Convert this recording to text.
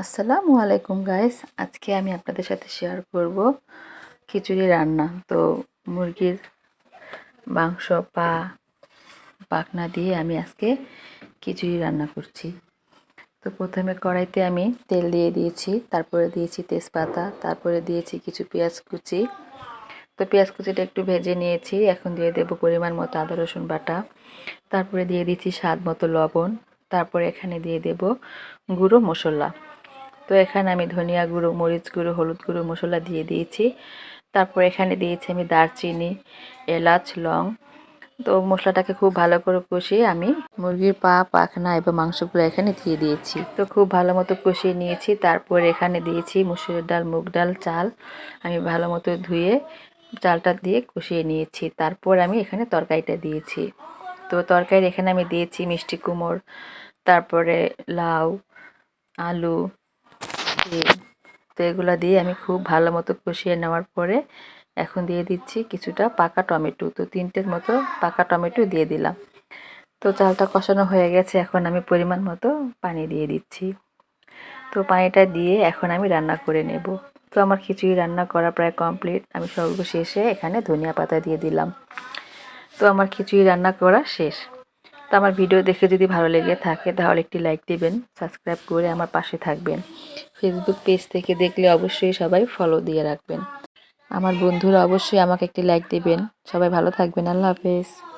আসসালামু আলাইকুম গাইস আজকে আমি আপনাদের সাথে শেয়ার করব খিচুড়ি রান্না। তো মুরগির মাংস পা পাখনা দিয়ে আমি আজকে খিচুড়ি রান্না করছি। তো প্রথমে কড়াইতে আমি তেল দিয়ে দিয়েছি, তারপরে দিয়েছি তেজপাতা, তারপরে দিয়েছি কিছু পেঁয়াজ কুচি। তো পেঁয়াজ কুচিটা একটু ভেজে নিয়েছি, এখন দিয়ে দেবো পরিমাণ মতো আদা, রসুন বাটা। তারপরে দিয়ে দিচ্ছি স্বাদ মতো লবণ। তারপরে এখানে দিয়ে দেব গুঁড়ো মশলা। তো এখানে আমি ধনিয়া গুঁড়ো, মরিচ গুঁড়ো, হলুদ গুঁড়ো, মশলা দিয়ে দিয়েছি। তারপর এখানে দিয়েছি আমি দারচিনি, এলাচ, লং। তো মশলাটাকে খুব ভালো করে কষিয়ে আমি মুরগির পা, পাখনা এবং মাংসগুলো এখানে দিয়ে দিয়েছি। তো খুব ভালো মতো কষিয়ে নিয়েছি। তারপর এখানে দিয়েছি মুসুরের ডাল, মুগ ডাল, চাল। আমি ভালো মতো ধুয়ে চালটা দিয়ে কষিয়ে নিয়েছি। তারপর আমি এখানে তরকারিটা দিয়েছি। তো তরকারি এখানে আমি দিয়েছি মিষ্টি কুমড়, তারপরে লাউ, আলু তো এগুলো দিয়ে আমি খুব ভালো মতো কষিয়ে নেওয়ার পরে এখন দিয়ে দিচ্ছি কিছুটা পাকা টমেটো। তো তিনটের মতো পাকা টমেটো দিয়ে দিলাম। তো চালটা কষানো হয়ে গেছে, এখন আমি পরিমাণ মতো পানি দিয়ে দিচ্ছি। তো পানিটা দিয়ে এখন আমি রান্না করে নেব। তো আমার খিচুড়ি রান্না করা প্রায় কমপ্লিট। আমি সর্বশেষে এখানে ধনিয়া পাতা দিয়ে দিলাম। তো আমার খিচুড়ি রান্না করা শেষ। তো আমার ভিডিও দেখে যদি ভালো লেগে থাকে তাহলে একটি লাইক দিবেন, সাবস্ক্রাইব করে আমার পাশে থাকবেন। ফেসবুক পেজ থেকে দেখলে অবশ্যই সবাই ফলো দিয়ে রাখবেন। আমার বন্ধুরা অবশ্যই আমাকে একটি লাইক দেবেন। সবাই ভালো থাকবেন। আল্লাহ হাফেজ।